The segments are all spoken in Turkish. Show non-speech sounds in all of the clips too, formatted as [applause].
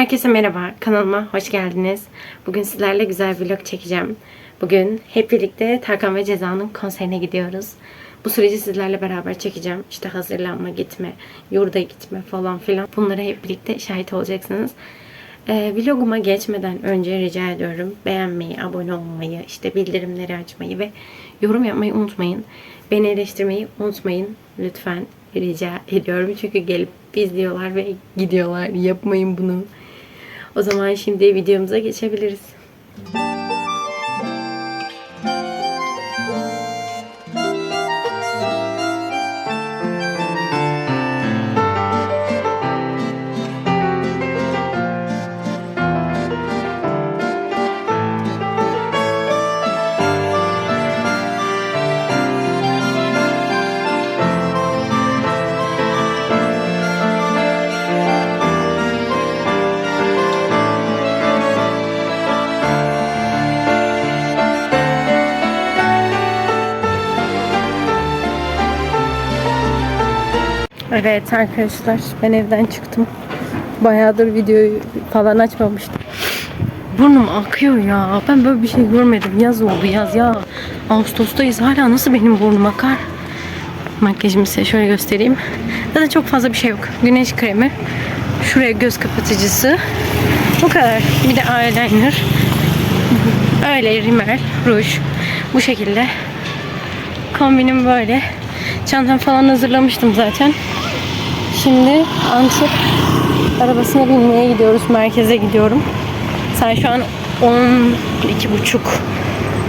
Herkese merhaba, kanalıma hoş geldiniz. Bugün sizlerle güzel bir vlog çekeceğim. Bugün hep birlikte Tarkan ve Ceza'nın konserine gidiyoruz. Bu süreci sizlerle beraber çekeceğim. İşte hazırlanma, gitme, yurda gitme falan filan. Bunlara hep birlikte şahit olacaksınız. Ee, vloguma geçmeden önce rica ediyorum beğenmeyi, abone olmayı, işte bildirimleri açmayı ve yorum yapmayı unutmayın. Beni eleştirmeyi unutmayın lütfen rica ediyorum. Çünkü gelip izliyorlar ve gidiyorlar. Yapmayın bunu. O zaman şimdi videomuza geçebiliriz. Evet arkadaşlar ben evden çıktım. Bayağıdır videoyu falan açmamıştım. Burnum akıyor ya. Ben böyle bir şey görmedim. Yaz oldu yaz ya. Ağustos'tayız. Hala nasıl benim burnum akar? Makyajımı size şöyle göstereyim. Zaten çok fazla bir şey yok. Güneş kremi. Şuraya göz kapatıcısı. Bu kadar. Bir de eyeliner. Öyle rimel, ruj. Bu şekilde. Kombinim böyle. Çantam falan hazırlamıştım zaten. Şimdi Antep arabasına binmeye gidiyoruz. Merkeze gidiyorum. Sen şu an 12 buçuk.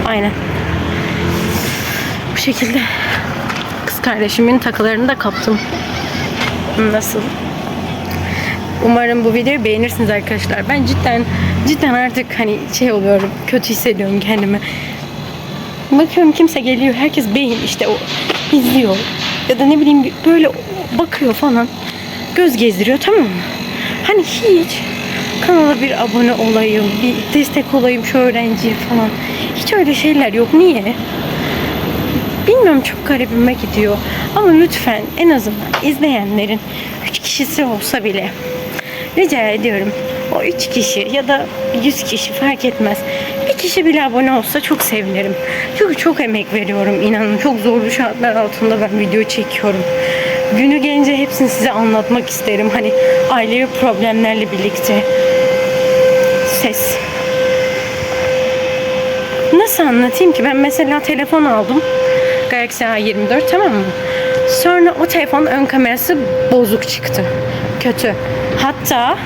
Aynen. Bu şekilde kız kardeşimin takılarını da kaptım. Nasıl? Umarım bu videoyu beğenirsiniz arkadaşlar. Ben cidden cidden artık hani şey oluyorum. Kötü hissediyorum kendimi. Bakıyorum kimse geliyor. Herkes beyin işte o izliyor. Ya da ne bileyim böyle bakıyor falan. Göz gezdiriyor tamam mı? Hani hiç kanala bir abone olayım, bir destek olayım şu öğrenciye falan. Hiç öyle şeyler yok. Niye? Bilmiyorum çok garibime gidiyor. Ama lütfen en azından izleyenlerin 3 kişisi olsa bile rica ediyorum. O 3 kişi ya da 100 kişi fark etmez. Bir kişi bile abone olsa çok sevinirim. Çünkü çok emek veriyorum inanın. Çok zorlu şartlar altında ben video çekiyorum. Günü gelince hepsini size anlatmak isterim. Hani ailevi problemlerle birlikte. Ses. Nasıl anlatayım ki? Ben mesela telefon aldım. Galaxy A24 tamam mı? Sonra o telefonun ön kamerası bozuk çıktı. Kötü. Hatta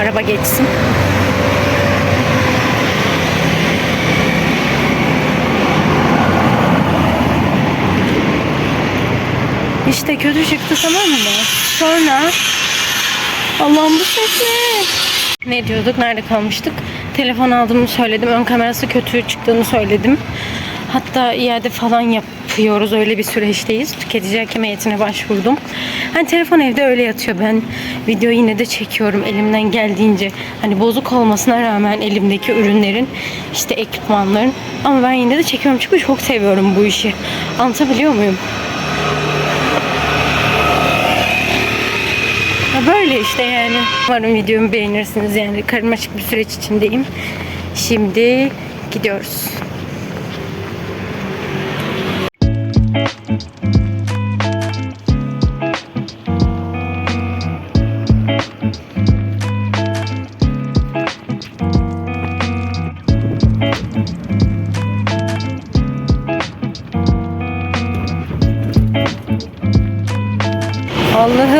araba geçsin. İşte kötü çıktı tamam mı? Sonra Allah'ım bu ses ne? Ne diyorduk? Nerede kalmıştık? Telefon aldığımı söyledim. Ön kamerası kötü çıktığını söyledim. Hatta iade falan yapıyoruz. Öyle bir süreçteyiz. Tüketici hakem heyetine başvurdum. Hani telefon evde öyle yatıyor. Ben video yine de çekiyorum elimden geldiğince. Hani bozuk olmasına rağmen elimdeki ürünlerin işte ekipmanların. Ama ben yine de çekiyorum çünkü çok seviyorum bu işi. Anlatabiliyor muyum? Böyle işte yani. Umarım videomu beğenirsiniz. Yani karmaşık bir süreç içindeyim. Şimdi gidiyoruz.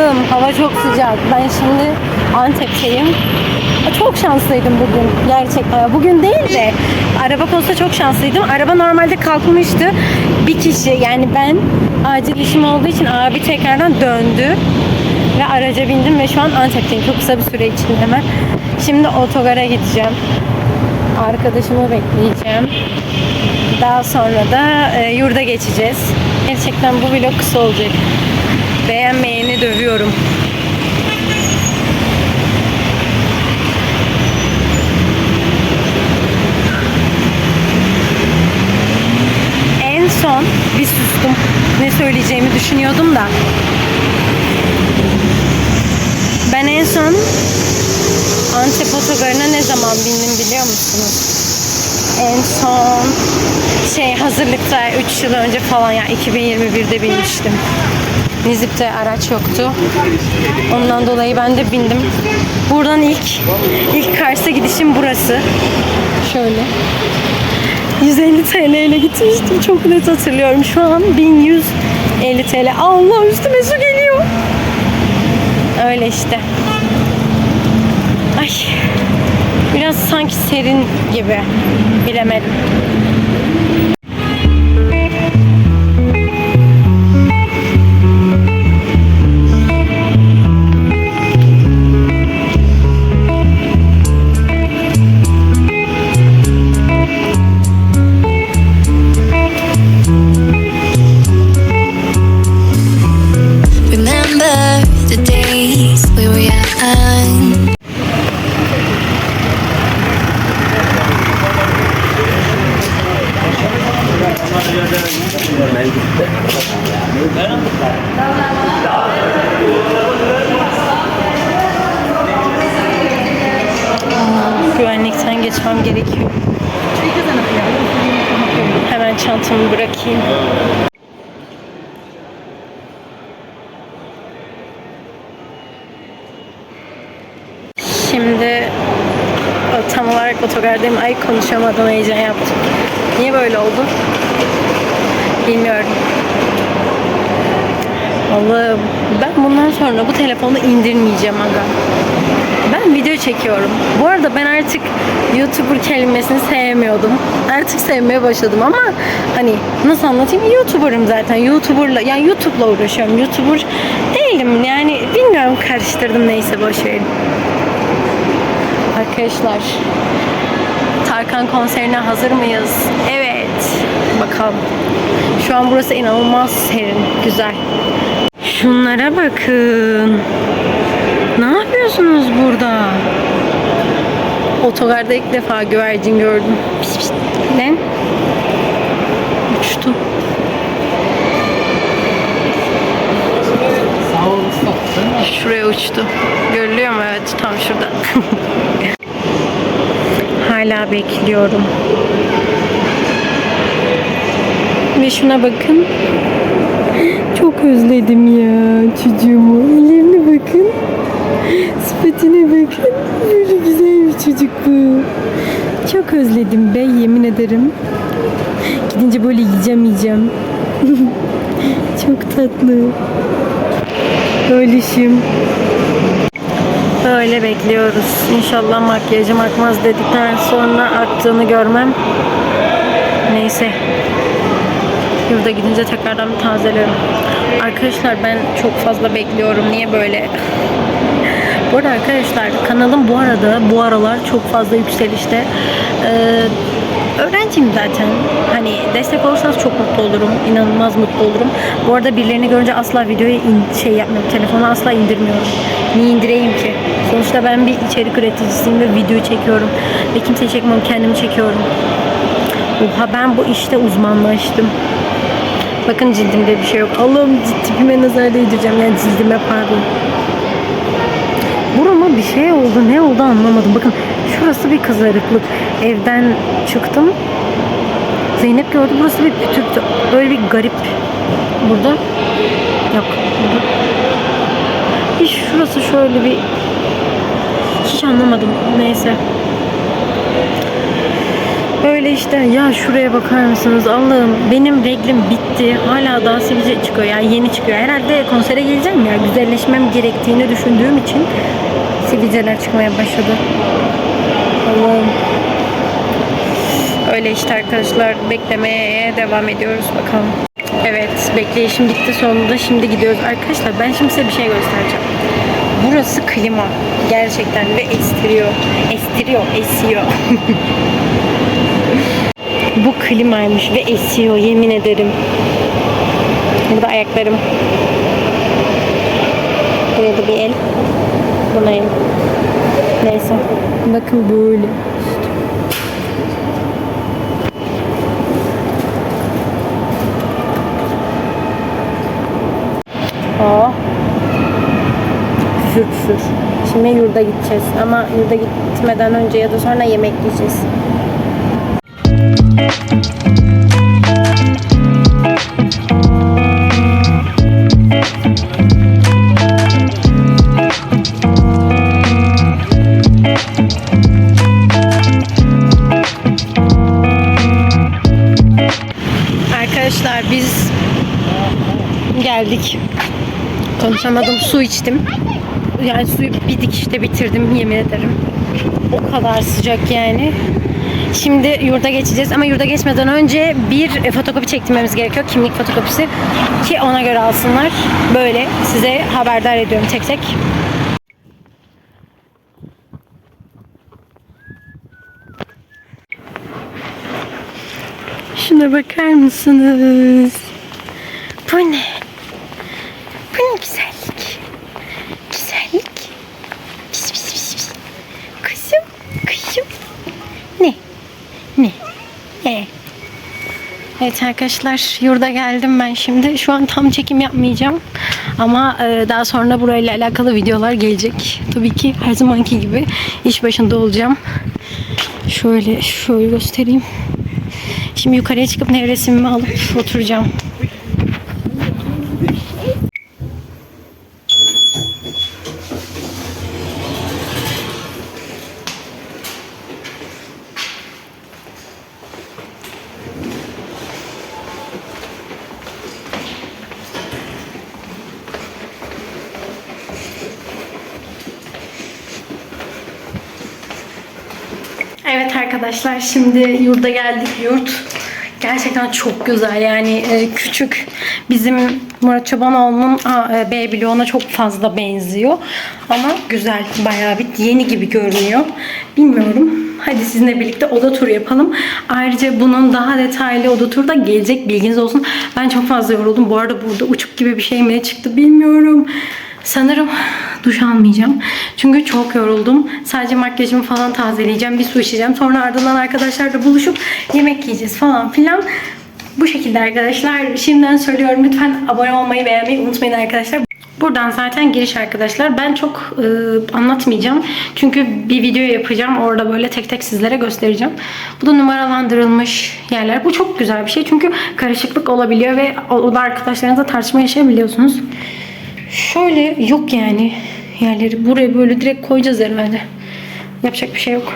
Allah'ım hava çok sıcak. Ben şimdi Antep'teyim. Çok şanslıydım bugün gerçekten. Bugün değil de araba konusunda çok şanslıydım. Araba normalde kalkmıştı. Bir kişi yani ben acil işim olduğu için abi tekrardan döndü. Ve araca bindim ve şu an Antep'teyim. Çok kısa bir süre içinde hemen. Şimdi otogara gideceğim. Arkadaşımı bekleyeceğim. Daha sonra da e, yurda geçeceğiz. Gerçekten bu vlog kısa olacak. Beğenmeyeni dövüyorum. En son bir sustum. Ne söyleyeceğimi düşünüyordum da. Ben en son Antep otogarına ne zaman bindim biliyor musunuz? En son şey hazırlıkta 3 yıl önce falan ya 2021'de binmiştim. Nizip'te araç yoktu. Ondan dolayı ben de bindim. Buradan ilk ilk Kars'a gidişim burası. Şöyle. 150 TL ile gitmiştim. Çok net hatırlıyorum. Şu an 1150 TL. Allah üstüme su geliyor. Öyle işte. Ay. Biraz sanki serin gibi. Bilemedim. Gerekiyor. Hemen çantamı bırakayım. Şimdi o, tam olarak otogardayım. Ay konuşamadım heyecan yaptım. Niye böyle oldu? Bilmiyorum. Allah'ım ben bundan sonra bu telefonu indirmeyeceğim aga. Ben video çekiyorum. Bu arada ben artık YouTuber kelimesini sevmiyordum. Artık sevmeye başladım ama hani nasıl anlatayım? YouTuber'ım zaten. YouTuber'la yani YouTube'la uğraşıyorum. YouTuber değilim. Yani bilmiyorum karıştırdım neyse boş verin. Arkadaşlar Tarkan konserine hazır mıyız? Evet. Bakalım. Şu an burası inanılmaz serin. Güzel. Şunlara bakın. Ne yapıyorsunuz burada? Otogarda ilk defa güvercin gördüm. Pis pis. Ne? Uçtu. Şuraya uçtu. Görülüyor mu? Evet tam şurada. [laughs] Hala bekliyorum. Ve şuna bakın. Özledim ya çocuğumu. Ellerine bakın. Sıfatına bakın. Böyle güzel bir çocuk bu. Çok özledim be yemin ederim. Gidince böyle yiyeceğim yiyeceğim. [laughs] Çok tatlı. Öylüşüm. Böyle bekliyoruz. İnşallah makyajım akmaz dedikten sonra aktığını görmem. Neyse. Yurda gidince tekrardan bir. Arkadaşlar ben çok fazla bekliyorum. Niye böyle? [laughs] Bu arada arkadaşlar kanalım bu arada bu aralar çok fazla yükselişte. Ee, öğrenciyim zaten. Hani destek olursanız çok mutlu olurum. İnanılmaz mutlu olurum. Bu arada birilerini görünce asla videoya in- şey yapmıyorum. Telefonu asla indirmiyorum. Niye indireyim ki? Sonuçta ben bir içerik üreticisiyim ve video çekiyorum. Ve kimseyi çekmiyorum. Kendimi çekiyorum. Oha ben bu işte uzmanlaştım. Bakın cildimde bir şey yok. Allah'ım tipime nazar değdireceğim. Yani cildime pardon. Burama bir şey oldu. Ne oldu anlamadım. Bakın şurası bir kızarıklık. Evden çıktım. Zeynep gördü. Burası bir pütürtü. Böyle bir garip. Burada. Yok. Burada. Bir şurası şöyle bir hiç anlamadım. Neyse. Böyle işte ya şuraya bakar mısınız? Allah'ım benim reglim bitti. Hala daha sivilce çıkıyor yani yeni çıkıyor. Herhalde konsere geleceğim ya güzelleşmem gerektiğini düşündüğüm için sivilceler çıkmaya başladı. Allah'ım. Öyle işte arkadaşlar beklemeye devam ediyoruz bakalım. Evet bekleyişim bitti sonunda şimdi gidiyoruz. Arkadaşlar ben şimdi size bir şey göstereceğim. Burası klima gerçekten. Ve estiriyor estiriyor esiyor [laughs] Bu klimaymış ve esiyor yemin ederim. Burada ayaklarım. Buraya da bir el. Buna el. Neyse. Bakın böyle. Oh. Püfür püfür. Şimdi yurda gideceğiz ama yurda gitmeden önce ya da sonra yemek yiyeceğiz. Arkadaşlar biz geldik. Konuşamadım. Su içtim. Yani suyu bir dikişte bitirdim yemin ederim. O kadar sıcak yani. Şimdi yurda geçeceğiz ama yurda geçmeden önce bir e, fotokopi çektirmemiz gerekiyor. Kimlik fotokopisi. Ki ona göre alsınlar. Böyle size haberdar ediyorum tek tek. Şuna bakar mısınız? Bu ne? Bu ne güzellik? Güzellik. Pis pis pis pis. Kızım, kızım. Ne? Ne? Ne? Evet arkadaşlar yurda geldim ben şimdi. Şu an tam çekim yapmayacağım. Ama e, daha sonra burayla alakalı videolar gelecek. Tabii ki her zamanki gibi iş başında olacağım. Şöyle şöyle göstereyim. Şimdi yukarıya çıkıp nevresimimi alıp oturacağım. Evet arkadaşlar şimdi yurda geldik. Yurt gerçekten çok güzel yani e, küçük bizim Murat Çobanoğlu'nun e, B bloğuna çok fazla benziyor. Ama güzel bayağı bir yeni gibi görünüyor. Bilmiyorum. Hadi sizinle birlikte oda turu yapalım. Ayrıca bunun daha detaylı oda turu da gelecek bilginiz olsun. Ben çok fazla yoruldum. Bu arada burada uçuk gibi bir şey mi çıktı bilmiyorum. Sanırım duş almayacağım. Çünkü çok yoruldum. Sadece makyajımı falan tazeleyeceğim. Bir su içeceğim. Sonra ardından arkadaşlarla buluşup yemek yiyeceğiz falan filan. Bu şekilde arkadaşlar. Şimdiden söylüyorum. Lütfen abone olmayı beğenmeyi unutmayın arkadaşlar. Buradan zaten giriş arkadaşlar. Ben çok e, anlatmayacağım. Çünkü bir video yapacağım. Orada böyle tek tek sizlere göstereceğim. Bu da numaralandırılmış yerler. Bu çok güzel bir şey. Çünkü karışıklık olabiliyor ve o da arkadaşlarınızla tartışma yaşayabiliyorsunuz. Şöyle yok yani yerleri. Buraya böyle direkt koyacağız herhalde. Yapacak bir şey yok.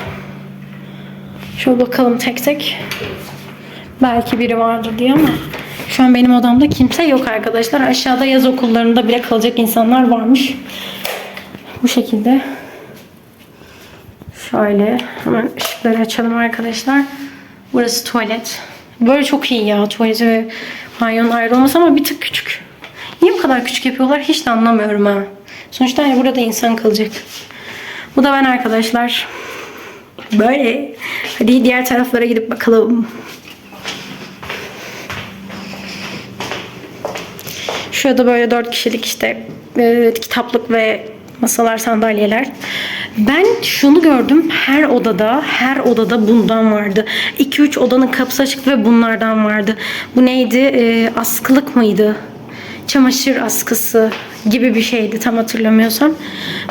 Şöyle bakalım tek tek. Belki biri vardır diye ama şu an benim odamda kimse yok arkadaşlar. Aşağıda yaz okullarında bile kalacak insanlar varmış. Bu şekilde. Şöyle hemen ışıkları açalım arkadaşlar. Burası tuvalet. Böyle çok iyi ya tuvaleti ve banyonun ayrı olması ama bir tık küçük. Niye bu kadar küçük yapıyorlar hiç de anlamıyorum ha. Sonuçta hani burada insan kalacak. Bu da ben arkadaşlar. Böyle. Hadi diğer taraflara gidip bakalım. Şurada böyle dört kişilik işte e, kitaplık ve masalar, sandalyeler. Ben şunu gördüm. Her odada, her odada bundan vardı. 2-3 odanın kapısı açık ve bunlardan vardı. Bu neydi? E, askılık mıydı? Çamaşır askısı gibi bir şeydi tam hatırlamıyorsam.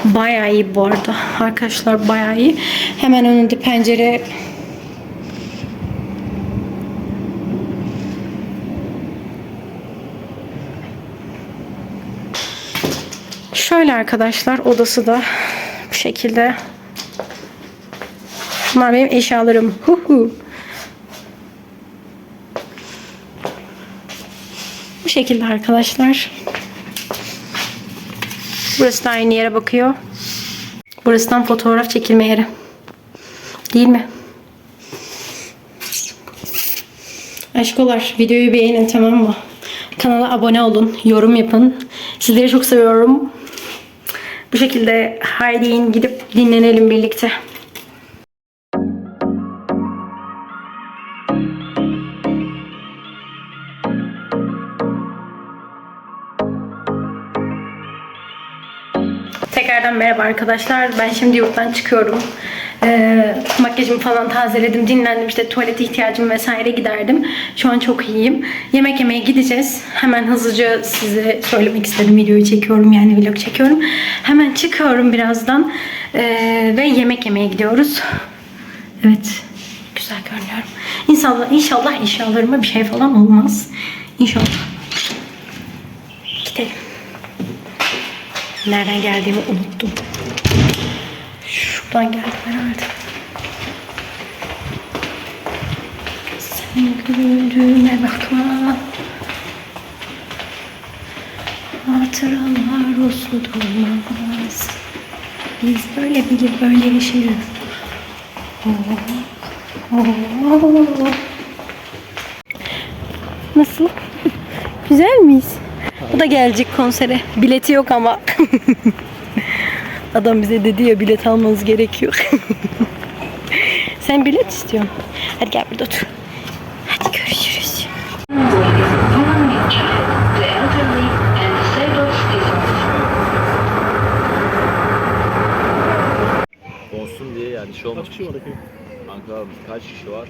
Bayağı iyi bu arada. Arkadaşlar bayağı iyi. Hemen önünde pencere Şöyle arkadaşlar odası da bu şekilde. Bunlar benim eşyalarım. Hu. Şekilde arkadaşlar. Burası da aynı yere bakıyor. Burasından fotoğraf çekilme yeri. Değil mi? Aşkolar videoyu beğenin tamam mı? Kanala abone olun, yorum yapın. Sizleri çok seviyorum. Bu şekilde haydi gidip dinlenelim birlikte. Merhaba arkadaşlar. Ben şimdi yurttan çıkıyorum. Ee, makyajımı falan tazeledim, dinlendim. İşte tuvalet ihtiyacım vesaire giderdim. Şu an çok iyiyim. Yemek yemeye gideceğiz. Hemen hızlıca size söylemek istedim. Videoyu çekiyorum yani vlog çekiyorum. Hemen çıkıyorum birazdan. Ee, ve yemek yemeye gidiyoruz. Evet. Güzel görünüyorum. İnşallah, inşallah inşallahıma bir şey falan olmaz. İnşallah. Gidelim. Nereden geldiğimi unuttum. Şuradan geldim herhalde. Sen güldüğüme bakma. Hatıralar uslu durmaz. Biz böyle bilip böyle yaşarız. Oh, oh. Nasıl? [laughs] Güzel miyiz? Da gelecek konsere. Bileti yok ama. [laughs] Adam bize dedi ya bilet almanız gerekiyor. [laughs] Sen bilet istiyorsun. Hadi gel burada otur. Hadi görüşürüz. Olsun diye yani şey olmuş. Kanka kaç kişi var?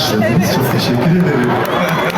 karşıladınız. Çok teşekkür ederim.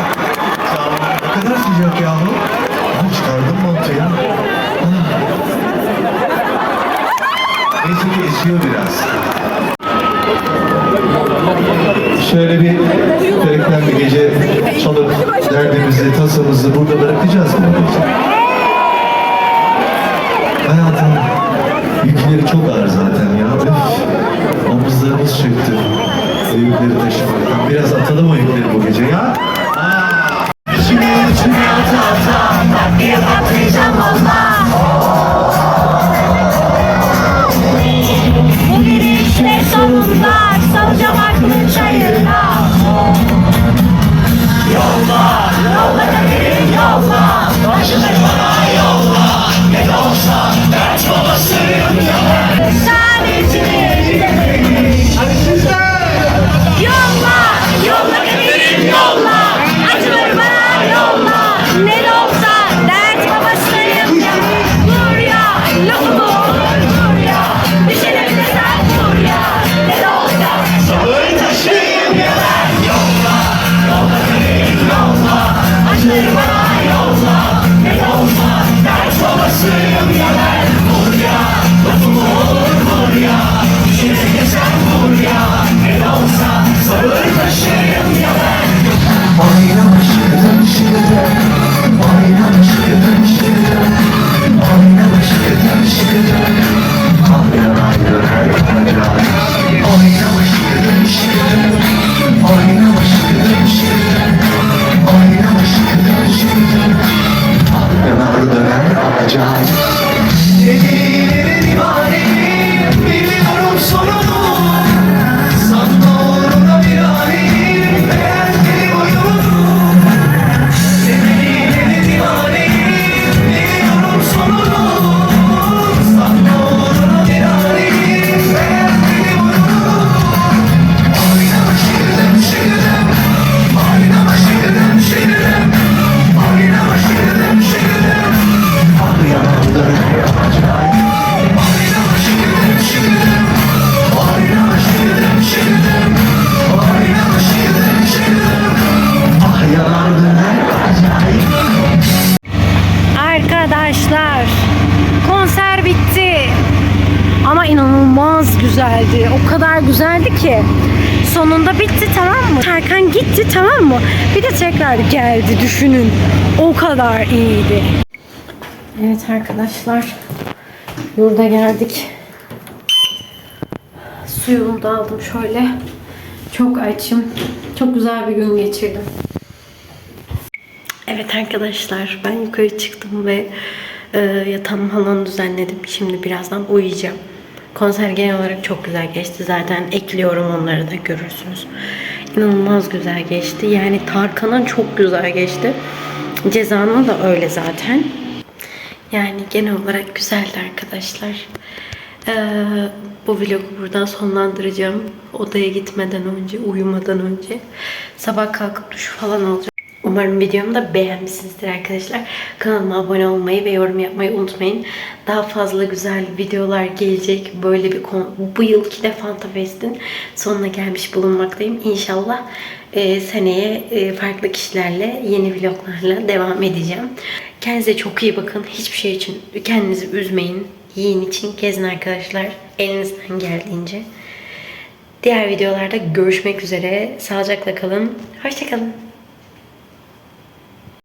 Güzeldi. O kadar güzeldi ki. Sonunda bitti tamam mı? Tarkan gitti tamam mı? Bir de tekrar geldi düşünün. O kadar iyiydi. Evet arkadaşlar. Yurda geldik. Suyumu da aldım şöyle. Çok açım. Çok güzel bir gün geçirdim. Evet arkadaşlar ben yukarı çıktım ve e, yatağımı falan düzenledim. Şimdi birazdan uyuyacağım. Konser genel olarak çok güzel geçti. Zaten ekliyorum onları da görürsünüz. İnanılmaz güzel geçti. Yani Tarkan'ın çok güzel geçti. Cezanın da öyle zaten. Yani genel olarak güzeldi arkadaşlar. Ee, bu vlogu buradan sonlandıracağım. Odaya gitmeden önce, uyumadan önce. Sabah kalkıp duş falan alacağım. Umarım videomu da beğenmişsinizdir arkadaşlar. Kanalıma abone olmayı ve yorum yapmayı unutmayın. Daha fazla güzel videolar gelecek. Böyle bir konu, bu yılki de Fanta Fest'in sonuna gelmiş bulunmaktayım. İnşallah e, seneye e, farklı kişilerle yeni vloglarla devam edeceğim. Kendinize çok iyi bakın. Hiçbir şey için kendinizi üzmeyin. Yiyin için gezin arkadaşlar. Elinizden geldiğince. Diğer videolarda görüşmek üzere. Sağlıcakla kalın. Hoşçakalın.